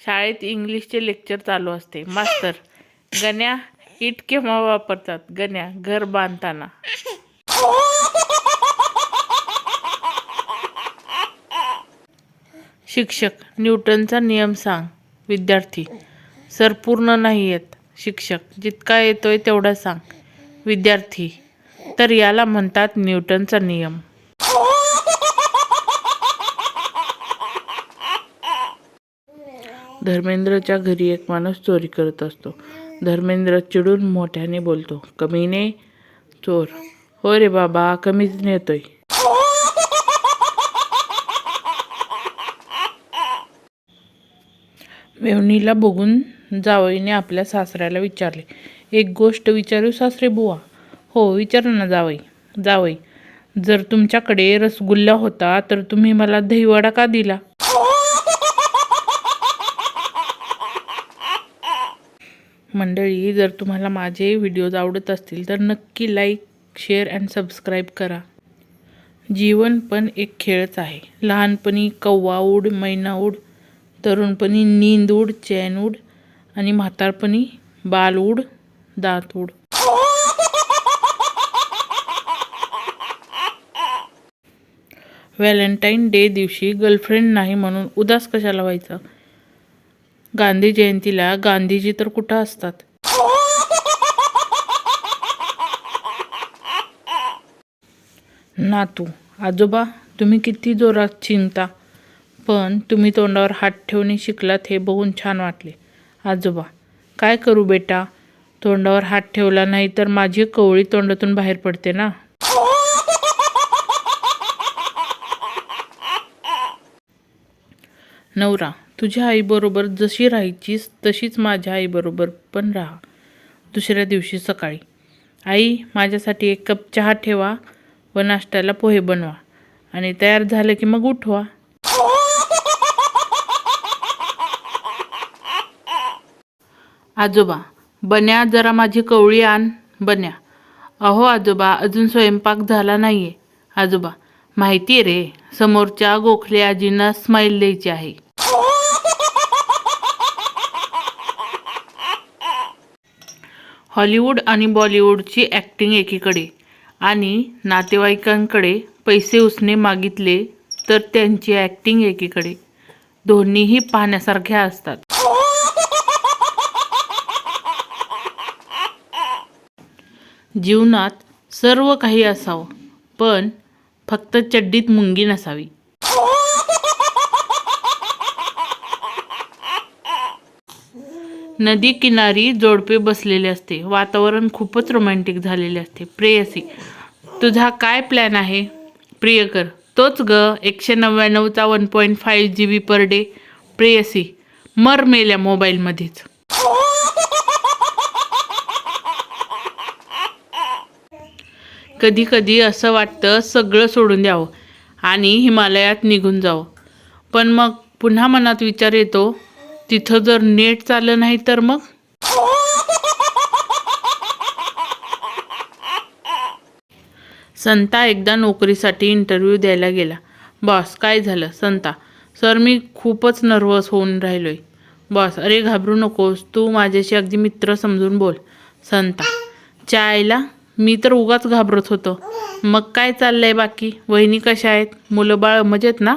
शाळेत इंग्लिशचे लेक्चर चालू असते. मास्तर गण्या इट केव्हा वापरतात? गण्या घर बांधताना. शिक्षक न्यूटनचा नियम सांग. विद्यार्थी सर पूर्ण नाही येत. शिक्षक जितका येतोय तेवढा सांग. विद्यार्थी तर याला म्हणतात न्यूटनचा नियम. धर्मेंद्रच्या घरी एक माणूस चोरी करत असतो. धर्मेंद्र चिडून मोठ्याने बोलतो कमीने चोर. हो रे बाबा कमीच नेतोय. मेवणीला बघून जावईने आपल्या सासऱ्याला विचारले एक गोष्ट विचारू सासरे बुवा? हो विचार ना जावई जावई. जर तुमच्याकडे रसगुल्ला होता तर तुम्ही मला दहीवडा का दिला? मंडळी जर तुम्हाला माझे व्हिडिओज आवडत असतील तर नक्की लाईक शेअर अँड सबस्क्राईब करा. जीवन पण एक खेळच आहे. लहानपणी कव्वा उड मैना उड तरुणपणी नींद उड चैन उड आणि म्हातारपणी बाल उड दात उड. व्हॅलेंटाईन डे दिवशी गर्लफ्रेंड नाही म्हणून उदास कशाला व्हायचं? गांधी जयंतीला गांधीजी तर कुठं असतात? नातू आजोबा तुम्ही किती जोरात चिंता. पण तुम्ही तोंडावर हात ठेवणे शिकलात हे बघून छान वाटले. आजोबा काय करू बेटा? तोंडावर हात ठेवला नाही तर माझी कवळी तोंडातून बाहेर पडते ना? नवरा तुझ्या आईबरोबर जशी राहायचीस तशीच माझ्या आईबरोबर पण राहा. दुसऱ्या दिवशी सकाळी. आई माझ्यासाठी एक कप चहा ठेवा व नाश्त्याला पोहे बनवा आणि तयार झालं की मग उठवा. आजोबा बन्या जरा माझी कवळी आण. बन्या. अहो आजोबा अजून स्वयंपाक झाला नाहीये. आजोबा माहिती रे समोरच्या गोखले आजींना स्माईल द्यायची आहे. हॉलिवूड आणि बॉलिवूडची ॲक्टिंग एकीकडे. आणि नातेवाईकांकडे पैसे उसने मागितले तर त्यांची ॲक्टिंग एकीकडे. दोन्हीही पाहण्यासारख्या असतात. जीवनात सर्व काही असावं पण फक्त चड्डीत मुंगी नसावी. नदी किनारी जोडपे बसलेले असते. वातावरण खूपच रोमॅन्टिक झालेले असते. प्रेयसी तुझा काय प्लॅन आहे? प्रियकर तोच ग एकशे नव्याण्णवचा one point five G B per day प्रेयसी मर मेल्या मोबाईलमध्येच कधी कधी असं वाटतं सगळं सोडून द्यावं आणि हिमालयात निघून जावं. पण मग पुन्हा मनात विचार येतो तिथं जर नेट चाललं नाही तर मग? संता एकदा नोकरीसाठी इंटरव्ह्यू द्यायला गेला. बॉस काय झालं? संता सर मी खूपच नर्वस होऊन राहिलोय. बॉस अरे घाबरू नकोस. तू माझ्याशी अगदी मित्र समजून बोल. संता चायला मी तर उगाच घाबरत होतो. मग काय चाललंय बाकी? वहिनी कशा आहेत? मुलं बाळ मजेत ना?